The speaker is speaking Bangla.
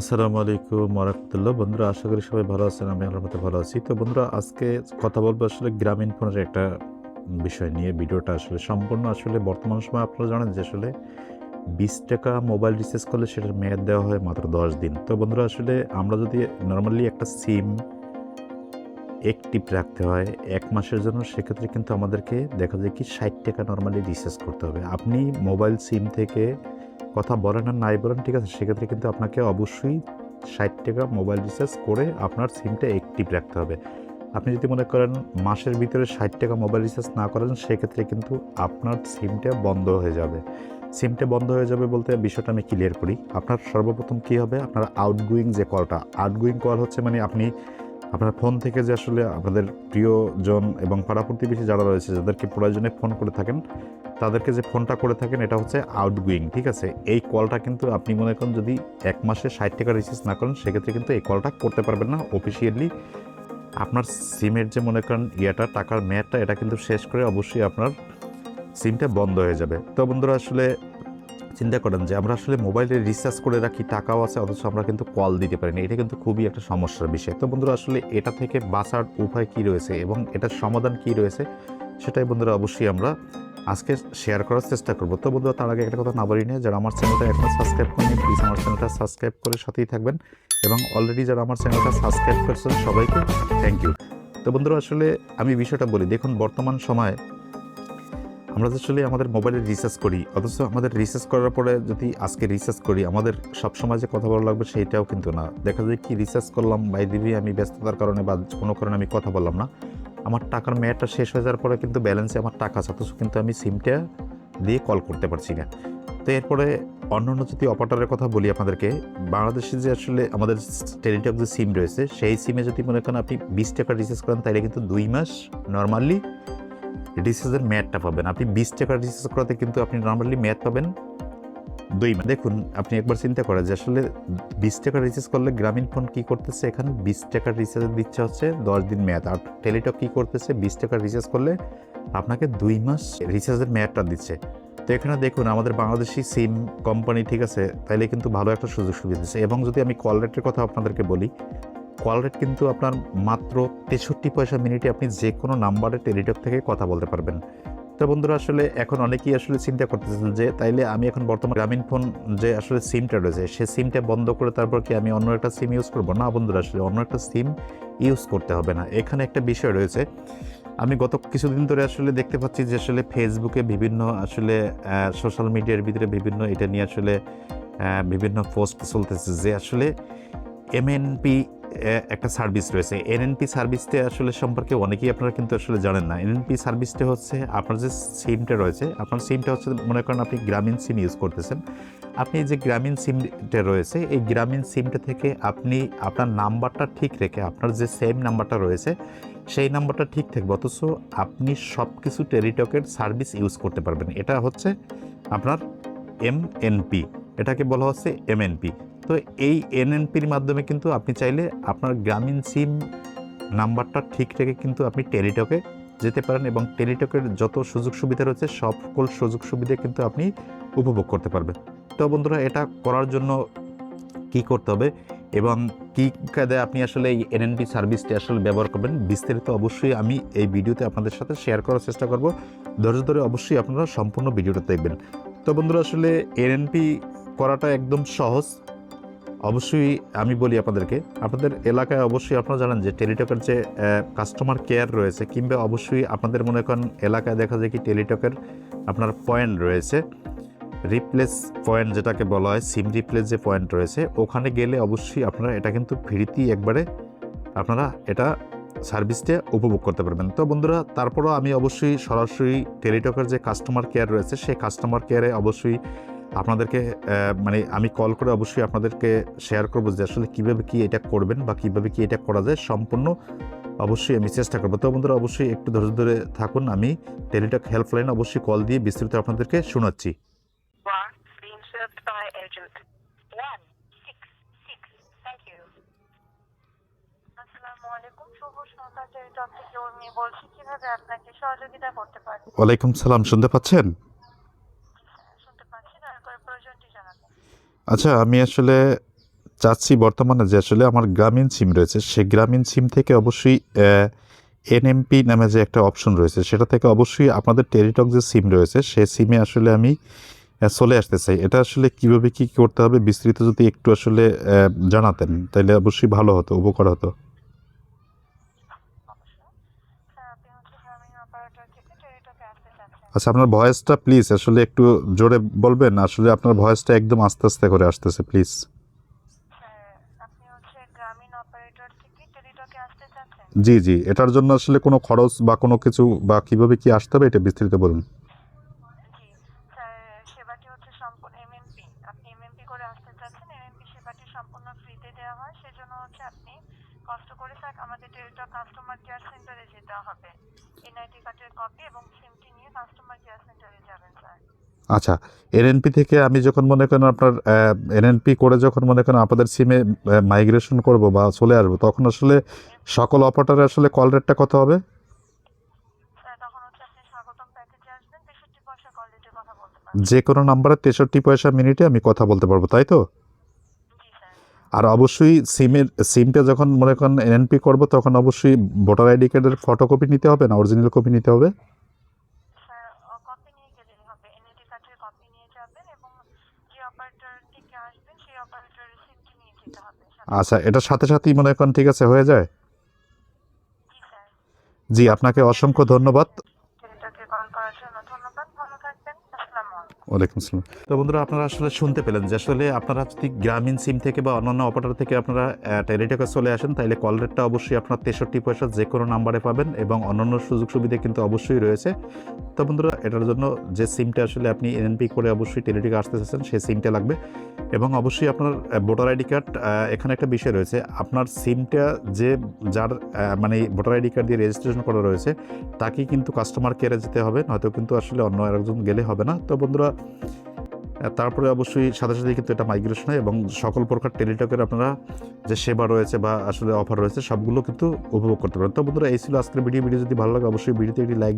আসসালামু আলাইকুম ওরহামতুল্লাহ বন্ধুরা, আশা করি সবাই ভালো আছেন, আমি আল্লাহর মতো ভালো আছি। তো বন্ধুরা, আজকে কথা বলব আসলে গ্রামীণ ফোনের একটা বিষয় নিয়ে। ভিডিওটা আসলে সম্পূর্ণ আসলে বর্তমান সময় আপনারা জানেন যে আসলে বিশ টাকা মোবাইল রিচার্জ করলে সেটার মেয়াদ দেওয়া হয় মাত্র দশ দিন। তো বন্ধুরা, আসলে আমরা যদি নর্মালি একটা সিম একটিভ রাখতে হয় এক মাসের জন্য, সেক্ষেত্রে কিন্তু আমাদেরকে দেখা যায় কি ষাট টাকা নর্মালি রিচার্জ করতে হবে। আপনি মোবাইল সিম থেকে কথা বলেন আর নাই বলেন, ঠিক আছে? সেক্ষেত্রে কিন্তু আপনাকে অবশ্যই ষাট টাকা মোবাইল রিচার্জ করে আপনার সিমটা অ্যাক্টিভ রাখতে হবে। আপনি যদি মনে করেন মাসের ভিতরে ষাট টাকা মোবাইল রিচার্জ না করেন, সেক্ষেত্রে কিন্তু আপনার সিমটা বন্ধ হয়ে যাবে। সিমটা বন্ধ হয়ে যাবে বলতে বিষয়টা আমি ক্লিয়ার করি। আপনার সর্বপ্রথম কী হবে? আপনার আউটগোয়িং যে কলটা আউটগোয়িং কল হচ্ছে মানে আপনি আপনার ফোন থেকে যে আসলে আপনাদের প্রিয়জন এবং পাড়া প্রতিবেশী যারা রয়েছে, যাদেরকে প্রয়োজনে ফোন করে থাকেন তাদেরকে যে ফোনটা করে থাকেন, এটা হচ্ছে আউটগোয়িং ঠিক আছে? এই কলটা কিন্তু আপনি মনে করেন যদি এক মাসে ষাট টাকা রিচার্জ না করেন, সেক্ষেত্রে কিন্তু এই কলটা করতে পারবেন না অফিসিয়ালি আপনার সিমের যে মনে করেন ইয়েটা, টাকার মেয়াদটা, এটা কিন্তু শেষ করে অবশ্যই আপনার সিমটা বন্ধ হয়ে যাবে। তো বন্ধুরা, আসলে চিন্তা করেন যে আমরা আসলে মোবাইলে রিচার্জ করে রাখি, টাকাও আছে, অথচ আমরা কিন্তু কল দিতে পারি না। এটা কিন্তু খুবই একটা সমস্যার বিষয়। তো বন্ধুরা, আসলে এটা থেকে বাঁচার উপায় কি রয়েছে এবং এটার সমাধান কি রয়েছে, সেটাই বন্ধুরা অবশ্যই আমরা আজকে শেয়ার করার চেষ্টা করব। তো বন্ধুরা, তার আগে একটা কথা না বলি যারা আমার চ্যানেলটা এখন সাবস্ক্রাইব করেনি প্লিজ আমার চ্যানেলটা সাবস্ক্রাইব করে সাথেই থাকবেন। এবং অলরেডি যারা আমার চ্যানেলটা সাবস্ক্রাইব করেছেন, সবাইকে থ্যাংক ইউ তো বন্ধুরা, আসলে আমি বিষয়টা বলি। দেখুন, বর্তমান সময়ে আমরা আসলে আমাদের মোবাইলে রিচার্জ করি, অথচ আমাদের রিচার্জ করার পরে যদি আজকে রিচার্জ করি, আমাদের সবসময় যে কথা বলা লাগবে সেইটাও কিন্তু না। দেখা যায় কি রিচার্জ করলাম বাই দিবি আমি ব্যস্ততার কারণে বা কোনো কারণে আমি কথা বললাম না। আমার টাকার মেয়াদটা শেষ হয়ে যাওয়ার পরে কিন্তু ব্যালেন্সে আমার টাকা আছে, অথচ কিন্তু আমি সিমটা দিয়ে কল করতে পারছি না। তো এরপরে অন্যান্য যদি অপারেটরের কথা বলি আপনাদেরকে, বাংলাদেশে যে আসলে আমাদের টেলিটক যে সিম রয়েছে, সেই সিমে যদি মনে করেন আপনি বিশ টাকা রিচার্জ করেন, তাহলে কিন্তু দুই মাস নর্মালি রিচার্জের মেয়াদটা পাবেন। আপনি বিশ টাকা রিচার্জ করাতে কিন্তু আপনি নর্মালি মেয়াদ পাবেন দুই দেখুন, আপনি একবার চিন্তা করেন যে আসলে বিশ টাকা রিচার্জ করলে গ্রামীণ ফোন কী করতেছে? এখানে বিশ টাকার রিচার্জ দিচ্ছে হচ্ছে দশ দিন মেয়াদ। আর টেলিটক কী করতেছে? বিশ টাকা রিচার্জ করলে আপনাকে দুই মাস রিচার্জের মেয়াদটা দিচ্ছে। তো এখানে দেখুন, আমাদের বাংলাদেশি সিম কোম্পানি ঠিক আছে, তাইলে কিন্তু ভালো একটা সুযোগ সুবিধা দিচ্ছে। এবং যদি আমি কল রেটের কথা আপনাদেরকে বলি কল রেট কিন্তু আপনার মাত্র তেষট্টি পয়সা মিনিটে আপনি যে কোনো নাম্বারে টেলিটক থেকে কথা বলতে পারবেন। তো বন্ধুরা, আসলে এখন অনেকেই আসলে চিন্তা করতেছেন যে, তাইলে আমি এখন বর্তমান গ্রামীণ ফোন যে আসলে সিমটা রয়েছে, সে সিমটা বন্ধ করে তারপর কি আমি অন্য একটা সিম ইউজ করব? না বন্ধুরা, আসলে অন্য একটা সিম ইউজ করতে হবে না। এখানে একটা বিষয় রয়েছে, আমি গত কিছুদিন ধরে আসলে দেখতে পাচ্ছি যে, আসলে ফেসবুকে বিভিন্ন আসলে সোশ্যাল মিডিয়ার ভিতরে বিভিন্ন এটা নিয়ে আসলে বিভিন্ন পোস্ট চলতেছে যে, আসলে এমএনপি একটা সার্ভিস রয়েছে। এনএনপি সার্ভিসটা আসলে সম্পর্কে অনেকেই আপনারা কিন্তু আসলে জানেন না। এনএনপি সার্ভিসটা হচ্ছে আপনার যে সিমটা রয়েছে, আপনার সিমটা হচ্ছে মনে করেন আপনি গ্রামীণ সিম ইউজ করতেছেন। আপনি যে গ্রামীণ সিমটা রয়েছে, এই গ্রামীণ সিমটা থেকে আপনি আপনার নাম্বারটা ঠিক রেখে, আপনার যে সেম নাম্বারটা রয়েছে, সেই নাম্বারটা ঠিক থাকবে। অথচ আপনি সব কিছু টেলিটকের সার্ভিস ইউজ করতে পারবেন। এটা হচ্ছে আপনার এমএনপি এটাকে বলা হচ্ছে এমএনপি তো এই এনএনপির মাধ্যমে কিন্তু আপনি চাইলে আপনার গ্রামীণ সিম নাম্বারটা ঠিক রেখে কিন্তু আপনি টেলিটকে যেতে পারেন এবং টেলিটকের যত সুযোগ সুবিধা রয়েছে সকল সুযোগ সুবিধা কিন্তু আপনি উপভোগ করতে পারবেন। তো বন্ধুরা, এটা করার জন্য কি করতে হবে এবং কী কায়দায় আপনি আসলে এই এনএনপি সার্ভিসটি আসলে ব্যবহার করবেন, বিস্তারিত অবশ্যই আমি এই ভিডিওতে আপনাদের সাথে শেয়ার করার চেষ্টা করব। ধৈর্য ধরে অবশ্যই আপনারা সম্পূর্ণ ভিডিওটা দেখবেন। তো বন্ধুরা, আসলে এনএনপি করাটা একদম সহজ। অবশ্যই আমি বলি আপনাদেরকে, আপনাদের এলাকায় অবশ্যই আপনারা জানেন যে টেলিটকের যে কাস্টমার কেয়ার রয়েছে কিংবা অবশ্যই আপনাদের মনে করেন এলাকায় দেখা যায় কি টেলিটকের আপনার পয়েন্ট রয়েছে। রিপ্লেস পয়েন্ট যেটাকে বলা হয় সিম রিপ্লেস যে পয়েন্ট রয়েছে, ওখানে গেলে অবশ্যই আপনারা এটা কিন্তু ফ্রিতেই একবারে আপনারা এটা সার্ভিসটা উপভোগ করতে পারবেন। তো বন্ধুরা, তারপরও আমি অবশ্যই সরাসরি টেলিটকের যে কাস্টমার কেয়ার রয়েছে, সেই কাস্টমার কেয়ারে অবশ্যই আপনাদেরকে মানে আমি কল করে অবশ্যই আপনাদেরকে শেয়ার করব যে আসলে কীভাবে কি এটা করবেন বা কীভাবে কি এটা করা যায়। সম্পূর্ণ অবশ্যই আমি চেষ্টা করব। তো বন্ধুরা অবশ্যই একটু ধৈর্য ধরে থাকুন। আমি টেলিটক হেল্পলাইন অবশ্যই কল দিয়ে বিস্তারিত আপনাদেরকে শোনাচ্ছি। ওয়ালাইকুম সালাম। শুনতে by আচ্ছা আমি আসলে চাচ্ছি বর্তমানে যে আসলে আমার গ্রামীণ সিম রয়েছে, সে গ্রামীণ সিম থেকে অবশ্যই এনএমপি নামে যে একটা অপশন রয়েছে, সেটা থেকে অবশ্যই আপনাদের টেলিটক যে সিম রয়েছে, সে সিমে আসলে আমি চলে আসতে চাই। এটা আসলে কীভাবে কি করতে হবে বিস্তৃত যদি একটু আসলে জানাতেন তাহলে অবশ্যই ভালো হতো, উপকার হতো অবশ্যই স্যার আপনি হচ্ছে গ্রামীণ অপারেটর থেকে টেলিটকে আসতে চাচ্ছেন আচ্ছা আপনার ভয়েসটা প্লিজ আসলে একটু জোরে বলবেন, আসলে আপনার ভয়েসটা একদম আস্তে আস্তে করে আসতেছে প্লিজ জি জি, এটার জন্য আসলে কোনো খরচ বা কোনো কিছু বা কীভাবে কি আসতে হবে, এটা বিস্তৃত বলুন। আপনি এমএমপি করে আসতে চাচ্ছেন এমএমপি সেবাটি সম্পূর্ণ ফ্রিতে দেওয়া হয় সেজন্য হচ্ছে আপনি কষ্ট করে স্যার আমাদের টেলিটক কাস্টমার কেয়ার সেন্টারে যেতে হবে। এনআইডি কার্ডের কপি এবং সিমটি নিয়ে কাস্টমার কেয়ার সেন্টারে যাবেন স্যার আচ্ছা এনএনপি থেকে আমি যখন মনে করেন আপনার এনএনপি করে যখন মনে করেন আপনাদের সিমে মাইগ্রেশন করব বা চলে আসব তখন আসলে সকল অপারেটরে আসলে কল রেটটা কত হবে? যে কোনো নাম্বারে তেষট্টি পয়সা মিনিটে আমি কথা বলতে পারব তাই তো? আর অবশ্যই সিমের সিমটা যখন মনে করেন এনএনপি করব তখন অবশ্যই ভোটার আইডি কার্ডের ফটোকপি নিতে হবে না? অরিজিনাল কপি নিতে হবে। আচ্ছা এটার সাথে সাথেই মনে করেন ঠিক আছে হয়ে যায়? জি আপনাকে অসংখ্য ধন্যবাদ টেলিটকে কল করার জন্য ধন্যবাদ ভালো থাকবেন আসসালামু আলাইকুম ওয়ালাইকুম আসসালাম। তো বন্ধুরা, আপনারা আসলে শুনতে পেলেন যে আসলে আপনারা যদি গ্রামীণ সিম থেকে বা অন্যান্য অপারেটর থেকে আপনারা টেলিটকে চলে আসেন তাহলে কল রেটটা অবশ্যই আপনার তেষট্টি পয়সা যে কোনো নাম্বারে পাবেন এবং অন্যান্য সুযোগ সুবিধা কিন্তু অবশ্যই রয়েছে। তো বন্ধুরা, এটার জন্য যে সিমটা আসলে আপনি এনএনপি করে অবশ্যই টেলিটকে আসতে চাচ্ছেন, সেই সিমটা লাগবে। এবং অবশ্যই আপনার ভোটার আইডি কার্ড এখানে একটা বিষয় রয়েছে, আপনার সিমটা যে যার মানে ভোটার আইডি কার্ড দিয়ে রেজিস্ট্রেশন করা রয়েছে তাকে কিন্তু কাস্টমার কেয়ারে যেতে হবে, নয়তো কিন্তু আসলে অন্য আরেকজন গেলে হবে না। তো বন্ধুরা তারপরে অবশ্যই সাথে সাথে কিন্তু এটা মাইগ্রেশন হয় এবং সকল প্রকার টেলিটকের আপনারা যে সেবা রয়েছে বা আসলে অফার রয়েছে, সবগুলো কিন্তু উপভোগ করতে পারেন। তো বন্ধুরা, এই ছিল আজকের ভিডিও ভিডিও যদি ভালো লাগে, অবশ্যই ভিডিওতে একটি লাইক